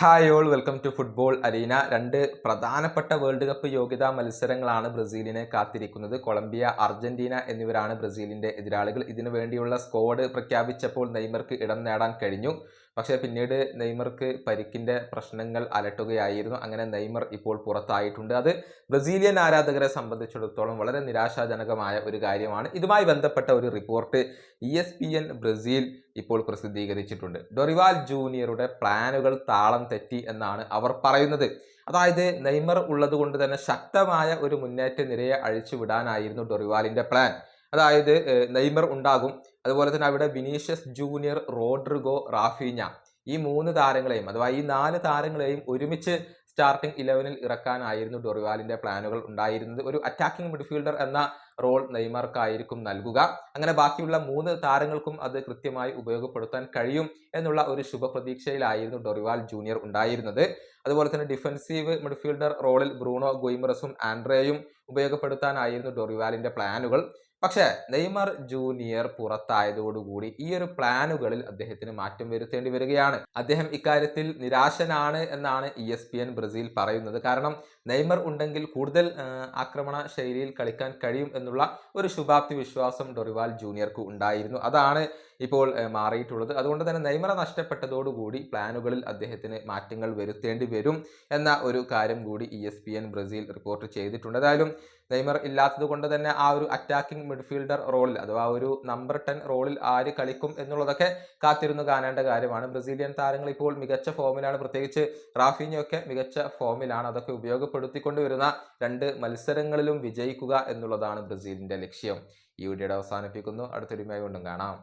Hi all welcome to football arena രണ്ട് പ്രധാനപ്പെട്ട world cup യോഗ്യതാ മത്സരങ്ങളാണ് ബ്രസീലിനെ കാത്തിരിക്കുന്നത്. കൊളംബിയ അർജന്റീന എന്നിവരാണ് ബ്രസീലിന്റെ എതിരാളികൾ. ഇതിനു വേണ്ടിയുള്ള സ്ക്വാഡ് പ്രഖ്യാപിച്ചപ്പോൾ നെയ്മർക്ക് ഇടം നേടാൻ കഴിഞ്ഞു. പക്ഷേ പിന്നീട് നെയ്മർക്ക് പരിക്കിന്റെ പ്രശ്നങ്ങൾ അലട്ടുകയായിരുന്നു. അങ്ങനെ നെയ്മർ ഇപ്പോൾ പുറത്തായിട്ടുണ്ട്. അത് ബ്രസീലിയൻ ആരാധകരെ സംബന്ധിച്ചിടത്തോളം വളരെ നിരാശാജനകമായ ഒരു കാര്യമാണ്. ഇതുമായി ബന്ധപ്പെട്ട ഒരു റിപ്പോർട്ട് ഇ ബ്രസീൽ ഇപ്പോൾ പ്രസിദ്ധീകരിച്ചിട്ടുണ്ട്. ഡൊറിവാൽ ജൂനിയറുടെ പ്ലാനുകൾ താളം തെറ്റി എന്നാണ് അവർ പറയുന്നത്. അതായത് നെയ്മർ ഉള്ളതുകൊണ്ട് തന്നെ ശക്തമായ ഒരു മുന്നേറ്റ നിരയെ അഴിച്ചുവിടാനായിരുന്നു ഡൊറിവാലിന്റെ പ്ലാൻ. അതായത് നെയ്മർ ഉണ്ടാകും. അതുപോലെ തന്നെ അവിടെ വിനീഷ്യസ് ജൂനിയർ റോഡ്രിഗോ റാഫീഞ്ഞ. ഈ മൂന്ന് താരങ്ങളെയും അഥവാ ഈ നാല് താരങ്ങളെയും ഒരുമിച്ച് സ്റ്റാർട്ടിംഗ് ഇലവനിൽ ഇറക്കാനായിരുന്നു ഡൊറിവാലിന്റെ പ്ലാനുകൾ ഉണ്ടായിരുന്നത്. ഒരു അറ്റാക്കിംഗ് മിഡ്ഫീൽഡർ എന്ന റോൾ നെയ്മർക്കായിരിക്കും നൽകുക. അങ്ങനെ ബാക്കിയുള്ള മൂന്ന് താരങ്ങൾക്കും അത് കൃത്യമായി ഉപയോഗപ്പെടുത്താൻ കഴിയും എന്നുള്ള ഒരു ശുഭപ്രതീക്ഷയിലായിരുന്നു ഡൊറിവാൽ ജൂനിയർ ഉണ്ടായിരുന്നത്. അതുപോലെ തന്നെ ഡിഫൻസീവ് മിഡ്ഫീൽഡർ റോളിൽ ബ്രൂണോ ഗൊയ്മറസും ആൻഡ്രയും ഉപയോഗപ്പെടുത്താനായിരുന്നു ഡൊറിവാലിന്റെ പ്ലാനുകൾ. പക്ഷേ നെയ്മർ ജൂനിയർ പുറത്തായതോടുകൂടി ഈ ഒരു പ്ലാനുകളിൽ അദ്ദേഹത്തിന് മാറ്റം വരുത്തേണ്ടി വരികയാണ്. അദ്ദേഹം ഇക്കാര്യത്തിൽ നിരാശനാണ് എന്നാണ് E S P N Brazil പറയുന്നത്. കാരണം നെയ്മർ ഉണ്ടെങ്കിൽ കൂടുതൽ ആക്രമണ ശൈലിയിൽ കളിക്കാൻ കഴിയും എന്നുള്ള ഒരു ശുഭാപ്തി വിശ്വാസം ഡൊറിവാൽ ജൂനിയർക്ക് ഉണ്ടായിരുന്നു. അതാണ് ഇപ്പോൾ മാറിയിട്ടുള്ളത്. അതുകൊണ്ട് തന്നെ നെയ്മറെ നഷ്ടപ്പെട്ടതോടുകൂടി പ്ലാനുകളിൽ അദ്ദേഹത്തിന് മാറ്റങ്ങൾ വരുത്തേണ്ടി വരും എന്ന ഒരു കാര്യം കൂടി E S P N Brazil report ചെയ്തിട്ടുണ്ട്. ഏതായാലും നെയ്മർ ഇല്ലാത്തത് കൊണ്ട് തന്നെ ആ ഒരു അറ്റാക്കിംഗ് മിഡ്ഫീൽഡർ റോളിൽ അഥവാ ഒരു നമ്പർ ടെൻ റോളിൽ ആര് കളിക്കും എന്നുള്ളതൊക്കെ കാത്തിരുന്നു കാണേണ്ട കാര്യമാണ്. ബ്രസീലിയൻ താരങ്ങൾ ഇപ്പോൾ മികച്ച ഫോമിലാണ് പ്രത്യേകിച്ച് റാഫീനിയൊക്കെ മികച്ച ഫോമിലാണ് അതൊക്കെ ഉപയോഗപ്പെടുത്തിക്കൊണ്ട് വരുന്ന രണ്ട് മത്സരങ്ങളിലും വിജയിക്കുക എന്നുള്ളതാണ് ബ്രസീലിന്റെ ലക്ഷ്യം. ഈ വീഡിയോയുടെ അവസാനിപ്പിക്കുന്നു. അടുത്തൊരുമയായി കൊണ്ടും കാണാം.